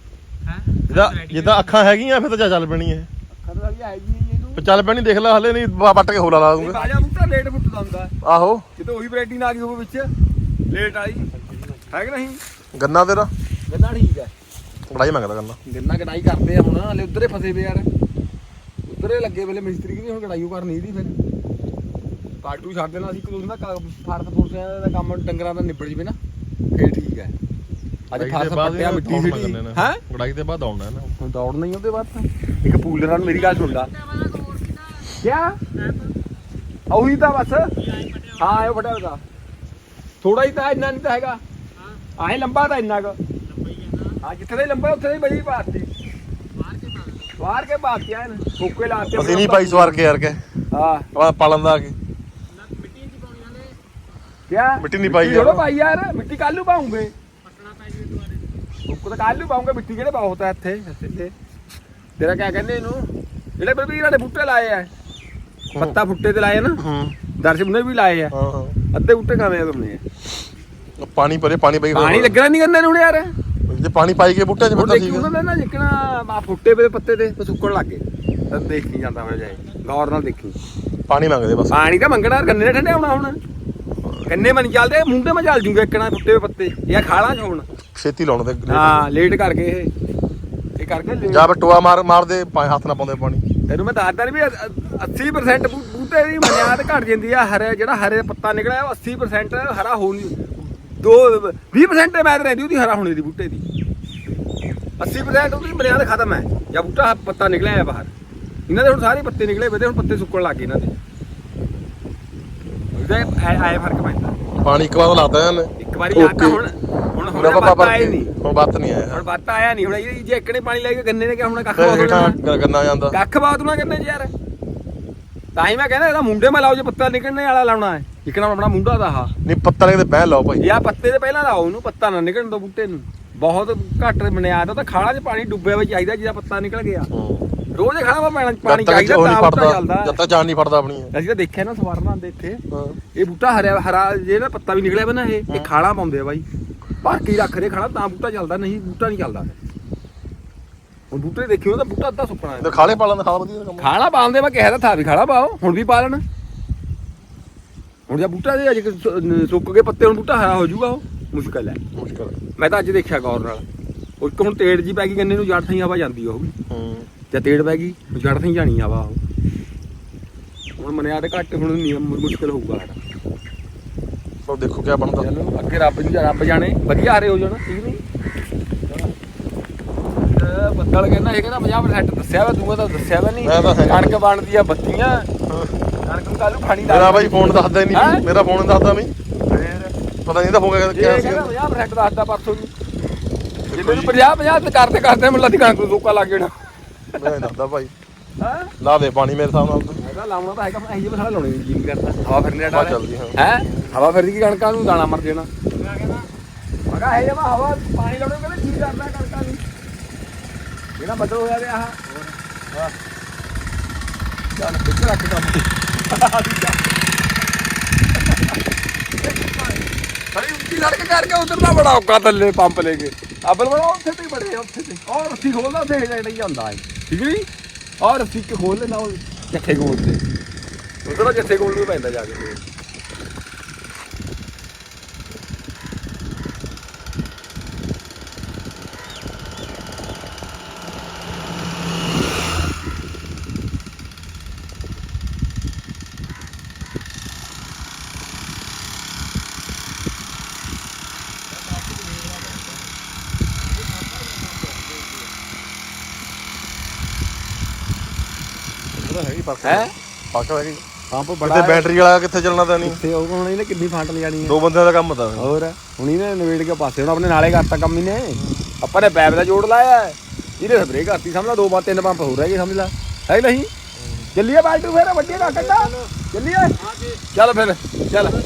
ਹੈ? ਜਿੱਦਾਂ ਜਿੱਦਾਂ ਅੱਖਾਂ ਹੈਗੀਆਂ ਫਿਰ ਤਾਂ ਚੱਲ ਪੈਣੀ ਹੈ ਅੱਖਾਂ ਤਾਂ ਪਰ ਚੱਲ ਪੈਣੀ ਦੇਖ ਲੈ ਹਲੇ ਨਹੀਂ ਵਾ- ਵੱਟ ਕੇ ਹੋਲਾ ਲਾ ਦੂੰਗਾ। ਬਾਜਾ ਬੂਟਾ ਲੇਟ ਫੁੱਟਦਾ ਹੁੰਦਾ। ਆਹੋ। ਕਿਤੇ ਉਹੀ ਵੈਰਾਈਟੀ ਨਾ ਆ ਗਈ ਹੋਵੇ ਵਿੱਚ। ਲੇਟ ਆਈ। ਹੈ ਕਿ ਨਹੀਂ? ਗੰਨਾ ਤੇਰਾ? ਗੰਨਾ ਠੀਕ ਹੈ। ਕੜਾਈ ਮੰਗਦਾ ਗੰਨਾ। ਗੰਨਾ ਕਟਾਈ ਕਰਦੇ ਆ ਹੁਣ ਹਲੇ ਉਧਰੇ ਫਸੇ ਪਏ ਯਾਰ। ਉਧਰੇ ਲੱਗੇ ਵੇਲੇ ਮਿਸਤਰੀ ਕਿ ਹੁਣ ਕਟਾਈਓ ਕਰਨੀ ਇਹਦੀ ਫਿਰ। ਕਾਟੂ ਛੱਡ ਦੇਣਾ ਸੀ ਇੱਕ ਦੂਜੇ ਦਾ ਫਰਸ ਫੁਰਸਿਆਂ ਦਾ ਕੰਮ ਡੰਗਰਾਂ ਦਾ ਨਿਬੜ ਜਵੇ ਨਾ ਫੇਰ ਠੀਕ ਹੈ। ਅੱਜ ਫਰਸ ਪੱਟਿਆ ਮਿੱਟੀ ਸਿੱਟੀ। ਹੈ? ਕੜਾਈ ਦੇ ਬਾਅਦ ਆਉਣਾ ਹੈ ਨਾ। ਹੁਣ ਦੌੜਨਾ ਹੀ ਉਹਦੇ ਬਾਅਦ ਤਾਂ। ਇੱਕ ਪੂਲਰਾਂ ਨੂੰ ਮੇਰੀ ਗੱਲ ਸੁਣ ਲਾ। ਕਿਆ? ਉਹੀ ਤਾਂ ਬਸ। ਹਾਂ ਆਇਓ ਫਟਿਆ ਉਹਦਾ। ਥੋੜਾ ਹੀ ਤਾਂ ਇੰਨਾ ਨਹੀਂ ਤਾਂ ਹੈਗਾ। ਆਏ ਲੰਬਾ ਤਾਂ ਇੰਨਾ ਕੁ। ਹਾਂ ਜਿੱਥੇ ਦੇ ਲੰਬਾ ਉੱਥੇ ਦੇ ਬਜੀ ਪਾਤੀ ਵਾਰ ਕੇ ਬਾਤ ਕਿਆ ਹੈ ਕੋਕੇ ਲਾਤੇ ਅਸੀਂ ਨਹੀਂ ਪਾਈ ਸਵਾਰ ਕੇ ਯਾਰ ਕੇ। ਹਾਂ। ਆ ਪਾਲਣ ਦਾ ਕੇ। ਕਿਆ? ਮਿੱਟੀ ਨਹੀਂ ਪਾਈ ਥੋੜਾ ਯਾਰ। ਪਾਈ ਯਾਰ। ਮਿੱਟੀ ਕੱਲ ਨੂੰ ਪਾਉਂਗੇ। ਕੋਕ ਤਾਂ ਕੱਲ ਨੂੰ ਪਾਉਂਗੇ ਮਿੱਟੀ ਕਿਹੜੇ ਬਹੁਤ ਹੈ ਇੱਥੇ ਤੇਰਾ ਕਿਆ ਕਹਿੰਦੇ ਇਹਨੂੰ? ਜਿਹੜੇ ਬਲਬੀਰ ਇਹਨਾਂ ਨੇ ਬੂਟੇ ਲਾਏ ਆ। ਪੱਤਾ ਫੁੱਟੇ ਤੇ ਲਾਏ ਆ ਨਾ? ਹੂੰ। ਦਰਸ਼ ਨੇ ਵੀ ਲਾਏ ਆ। ਹਾਂ ਹਾਂ। ਅੱਧੇ ਬੂਟੇ ਖਾਵੇਂ ਆ ਤੁਮਨੇ ਉਹ ਪਾਣੀ ਭਰੇ ਪਾਣੀ ਪਈ ਪਾਣੀ ਲੱਗਣਾ ਨਹੀਂ ਕਰਨੇ ਹੁਣ ਯਾਰ। ਜੇ ਪਾਣੀ ਪਾਈ ਕੇ ਬੂਟੇ ਚ ਹੁਣ ਤਾਂ ਦੇਖੀ ਠੀਕ ਹੈ ਨਾ ਜਿੱਕਣਾ ਆ ਫੁੱਟੇ ਪਏ ਪੱਤੇ ਤੇ ਤੇ ਸੁੱਕਣ ਲੱਗੇ ਤਾਂ ਦੇਖ ਨਹੀਂ ਜਾਂਦਾ ਹੋ ਜਾਏ ਗੌਰ ਨਾਲ ਦੇਖੀ। ਪਾਣੀ ਮੰਗਦੇ ਬਸ। ਪਾਣੀ ਤਾਂ ਮੰਗਣਾ ਗੰਨੇ ਨੇ ਠੰਡੇ ਆਉਣਾ ਹੁਣ। ਗੰਨੇ ਮਨ ਚੱਲਦੇ ਮੁੰਡੇ ਮੈਂ ਚੱਲ ਜੂਗੇ ਇੱਕਣਾ ਫੁੱਟੇ ਪਏ ਪੱਤੇ। ਇਹ ਖਾਲਾਂ ਚ ਹੋਣ। ਛੇਤੀ ਲਾਉਣ ਦੇ। ਹਾਂ ਲੇਟ ਕਰਕੇ ਇਹ। ਇਹ ਕਰਕੇ ਜਾਂ ਬਟੂਆ ਮਾਰ ਮਾਰਦੇ ਪਾ- ਹੱਥ ਨਾਲ ਪਾਉਂਦੇ ਪਾਣੀ। ਤੈਨੂੰ ਮੈਂ ਦੱਸਦਾ ਵੀ 80% ਬੂ- ਬੂਟੇ ਦੀ ਮਨਿਆਦ ਘਟ ਜਾਂਦੀ ਆ ਹਰੇ ਜਿਹੜਾ ਹਰੇ ਪੱਤਾ ਨਿਕਲਿਆ ਉਹ 80% ਹਰਾ ਹੋ ਨਹੀਂ ਦੋ 20% ਤੇ ਮੈਦ ਰਹਿੰਦੀ ਉਹਦੀ ਹਰਾ ਹੋਣੇ ਦੀ ਬੂਟੇ ਦੀ। 80% ਉਹਦੀ ਮਨਿਆਦ ਖਤਮ ਹੈ ਜਾਂ ਬੂਟਾ ਪੱਤਾ ਨਿਕਲਿਆ ਹੈ ਬਾਹਰ। ਇਹਨਾਂ ਦੇ ਹੁਣ ਸਾਰੇ ਪੱਤੇ ਨਿਕਲੇ ਵੇ ਤੇ ਹੁਣ ਪੱਤੇ ਸੁੱਕਣ ਲੱਗ ਗਏ ਇਹਨਾਂ ਦੇ। ਉਹਦੇ ਆਏ ਫ਼ਰਕ ਪੈਂਦਾ। ਪਾਣੀ ਇੱਕ ਵਾਰ ਲਾਤਾ ਇਹਨੇ ਇੱਕ ਵਾਰੀ Okay. ਹੁਣ। ਹੁਣ ਹੁਣ ਹੁਣ ਬਾਤ ਆਏ ਨਹੀਂ। ਹੁਣ ਬਾਤ ਨਹੀਂ ਆਇਆ। ਹੁਣ ਬਾਤ ਆਇਆ ਨਹੀਂ। ਹੁਣ ਇਹ ਜੇ ਇੱਕਣੇ ਪਾਣੀ ਲੈ ਕੇ ਗੰਨੇ ਨੇ ਕਿਹਾ ਹੁਣ ਕੱਖ ਫਿਰ ਬਹੁਤ ਹੇਠਾਂ ਹੋਣਾ। ਗ- ਗੰਨਾ ਜਾਂਦਾ। ਕੱਖ ਬਾਤ ਨਾ ਕਰਨੇ ਯਾਰ। ਤਾਂ ਹੀ ਮੈਂ ਕਹਿੰਦਾ ਇਹਦਾ ਮੁੰਡੇ ਮੈਂ ਲਾਓ ਜੇ ਪੱਤਾ ਨਿਕਲਣੇ ਵਾਲਾ ਲਾਉਣਾ ਹੈ। ਇਕਣਾ ਆਪਣਾ ਮੁੰਡਾ ਦਾ ਆ ਨਹੀਂ ਪੱਤਾ ਲੈ ਕੇ ਬਹਿ ਲਾਓ ਭਾਈ। ਜਾਂ ਪੱਤੇ ਦੇ ਪਹਿਲਾਂ ਲਾਓ ਉਹਨੂੰ ਪੱਤਾ ਨਾ ਨਿਕਲਣ ਦੋ ਬੂਟੇ ਨੂੰ। ਬਹੁਤ ਘੱਟ ਬੁਨਿਆਦ ਆ, ਉਹ ਤਾਂ ਖਾਲਾਂ 'ਚ ਪਾਣੀ ਡੁੱਬਿਆ ਹੋਇਆ ਚਾਹੀਦਾ ਜਿਹਦਾ ਪੱਤਾ ਨਿਕਲ ਗਿਆ। ਹੂੰ। ਰੋਜ਼ ਖਾਣਾ ਵਾ ਪੈਣਾ ਪਾਣੀ ਜਦ ਤੱਕ ਚਾਹੀਦਾ ਉਹ ਨਹੀਂ ਤਾਂ ਫੜਦਾ ਚੱਲਦਾ। ਜਦ ਤੱਕ ਜਾਨ ਨਹੀਂ ਫੜਦਾ ਆਪਣੀ ਅਸੀਂ ਤਾਂ ਦੇਖਿਆ ਨਾ ਸਵਾਰਨਾ ਆਂਦੇ ਇੱਥੇ। ਹਾਂ। ਇਹ ਬੂਟਾ ਹਰਿਆ ਹਰਾ ਜਿਹੜਾ ਪੱਤਾ ਵੀ ਨਿਕਲਿਆ ਨਾ ਇਹ ਇਹ ਖਾਲਾਂ ਪਾਉਂਦੇ ਆ ਬਾਈ। ਭਰ ਕੇ ਹੀ ਰੱਖਦੇ ਖਾਣਾ ਤਾਂ ਬੂਟਾ ਚੱਲਦਾ ਨਹੀਂ ਬੂਟਾ ਨਹੀਂ ਚੱਲਦਾ। ਹੁਣ ਬੂਟੇ ਦੇਖਿਓ ਤਾਂ ਬੂਟਾ ਅੱਧਾ ਸੁੱਕਣਾ ਹੈ। ਖਾਲੇ ਪਾਲਣ ਦਾ ਖਾਲਾ ਵਧੀਆ ਕੰਮ ਖਾਣਾ ਪਾਉਂਦੇ ਮੈਂ ਕਿਹਾ ਤਾਂ ਥਾ ਵੀ ਖਾਣਾ ਪਾਓ ਹੁਣ ਵੀ ਪਾ ਲੈਣ ਹੁਣ ਜੇ ਬੂਟਾ ਦੇ ਅਜੇ ਸੁੱਕ ਗਏ ਪੱਤੇ ਹੁਣ ਬੂਟਾ ਹਰਾ ਹੋ ਜਾਊਗਾ ਉਹ। ਮੁਸ਼ਕਲ ਹੈ। ਮੁਸ਼ਕਲ ਮੈਂ ਤਾਂ ਅੱਜ ਦੇਖਿਆ ਗੌਰ ਨਾਲ। ਉਹ ਇੱਕ ਹੁਣ ਤੇੜ ਜੀ ਪੈ ਗਈ ਗੰਨੇ ਨੂੰ ਜੜ ਥਾਈ ਹਵਾ ਜਾਂਦੀ ਉਹ ਵੀ। ਹੂੰ। ਜੇ ਤੇੜ ਪੈ ਗਈ ਜੜ ਥਾਈ ਜਾਣੀ ਹਵਾ ਉਹ। ਹੁਣ ਮਨਿਆ ਤੇ ਘੱਟ ਹੁਣ ਨਹੀਂ ਮੁਸ਼ਕਲ ਹੋਊਗਾ ਸਾਡਾ। ਸੋ ਦੇਖੋ ਕਿਆ ਬਣਦਾ। ਚਲੋ ਅੱਗੇ ਰੱਬ ਨੂੰ ਰੱਬ ਜਾਣੇ ਵਧੀਆ ਹਰੇ ਹੋ ਜਾਣਾ ਠੀਕ ਨਹੀਂ? ਬੱਦਲ ਕਹਿੰਦਾ ਇਹ ਕਹਿੰਦਾ 50% ਦੱਸਿਆ ਵਾ ਤੂੰ ਤਾਂ ਦੱਸਿਆ ਵਾ ਨਹੀਂ। ਕਣਕ ਬਣਦੀ ਆ ਬੱਤੀਆਂ ਕਣਕ ਨੂੰ ਕੱਲ ਨੂੰ ਖਾਣੀ ਲਾ ਮੇਰਾ ਭਾਈ ਫੋਨ ਦੱਸਦਾ? ਨਹੀਂ। ਮੇਰਾ ਫੋਨ ਦੱਸਦਾ ਨਹੀਂ ਪਤਾ ਨਹੀਂ ਤਾਂ ਹੋ ਗਿਆ ਇਹ ਕਿਆ ਸੀ। ਕਹਿੰਦਾ 50% ਦੱਸਦਾ ਪਰਸੋਂ ਨੂੰ ਜੇ ਮੈਨੂੰ 50 50 ਤੇ ਕਰਦੇ ਕਰਦੇ ਮੈਨੂੰ ਲੱਗਦੀ ਕਣਕ ਨੂੰ ਸੋਕਾ ਲੱਗ ਜਾਣਾ। ਮੈਂ ਦੱਸਦਾ ਭਾਈ। ਹਾਂ? ਲਾ ਦੇ ਪਾਣੀ ਮੇਰੇ ਹਿਸਾਬ ਲਾਉਣਾ ਤਾਂ ਹੈਗਾ ਇਹ ਕਰਦਾ ਹਵਾ ਫਿਰਨੇ ਹਵਾ ਦਾ ਚੱਲਦੀ ਹਾਂ। ਹੈ? ਹਵਾ ਫਿਰਦੀ ਕੀ ਕਣਕਾਂ ਨੂੰ ਦਾਣਾ ਮਰ ਜਾਣਾ। ਮੈਂ ਕਿਹਾ ਹੈ ਜਮਾ ਹਵਾ ਪਾਣੀ ਲਾਉਣੇ ਕਹਿੰਦੇ ਜੀ ਕਰਦਾ ਕਣਕਾਂ ਨੂੰ। ਜਿਹੜਾ ਬਦਲ ਹੋਇਆ ਤੇ ਆਹ। ਵਾਹ ਚੱਲ ਪਿੱਛੇ ਰੱਖ ਕੰਮ। ਬੜੀ ਉੱਚੀ ਸੜਕ ਕਰਕੇ ਉਧਰ ਦਾ ਬੜਾ ਔਕਾ ਥੱਲੇ ਪੰਪ ਲੈ ਕੇ। ਅਬਲ ਬੜਾ ਉੱਥੇ ਤੇ ਹੀ ਬੜੇ ਆ, ਉੱਥੇ ਤੇ। ਔਰ ਰੱਸੀ ਖੋਲਦਾ ਉੱਥੇ ਜਿਹੜਾ ਹੀ ਜਾਂਦਾ ਹੈ ਠੀਕ ਨਹੀਂ ਔਰ ਰੱਸੀ ਕਿ ਖੋਲ ਲੈਣਾ ਉਹ। ਜੱਥੇ ਕੋਲ ਤੇ ਉਧਰ ਜੱਥੇ ਕੋਲ ਨੂੰ ਪੈਂਦਾ ਜਾ ਕੇ। ਫਿਰ। ਗਈ ਫ਼ਰਕ ਹੈ? ਫ਼ਰਕ ਪੈ ਗਈ ਪੰਪ ਬੜਾ ਕਿਤੇ ਬੈਟਰੀ ਵਾਲਾ ਕਿੱਥੇ ਚੱਲਣਾ ਤਾਂ ਨਹੀਂ। ਤੇ ਉਹ ਹੁਣ ਇਹਨੇ ਕਿੰਨੀ ਫਾਂਟ ਲਿਆਣੀ ਹੈ। ਦੋ ਬੰਦਿਆਂ ਦਾ ਕੰਮ ਤਾਂ। ਹੋਰ ਹੁਣ ਇਹਨੇ ਨਵੇੜ ਕੇ ਪਾਸੇ ਹੁਣ ਆਪਣੇ ਨਾਲੇ ਕਰਤਾ ਕੰਮ ਇਹਨੇ। ਆਪਾਂ ਨੇ ਪੈਪ ਦਾ ਜੋੜ ਲਾਇਆ ਹੈ। ਇਹਨੇ ਸਪਰੇ ਕਰਤੀ ਸਮਝ ਲਾ ਦੋ ਬਾਰ ਤਿੰਨ ਪੰਪ ਹੋ ਰਹਿ ਗਏ ਸਮਝ ਲਾ। ਹੈ ਕਿ ਨਹੀਂ? ਚੱਲੀਏ ਬਾਲਟੂ ਫੇਰ ਵੱਡੀ ਦਾ ਕੱਟਾ ਚੱਲੀਏ। ਚੱਲ ਫਿਰ ਚੱਲ।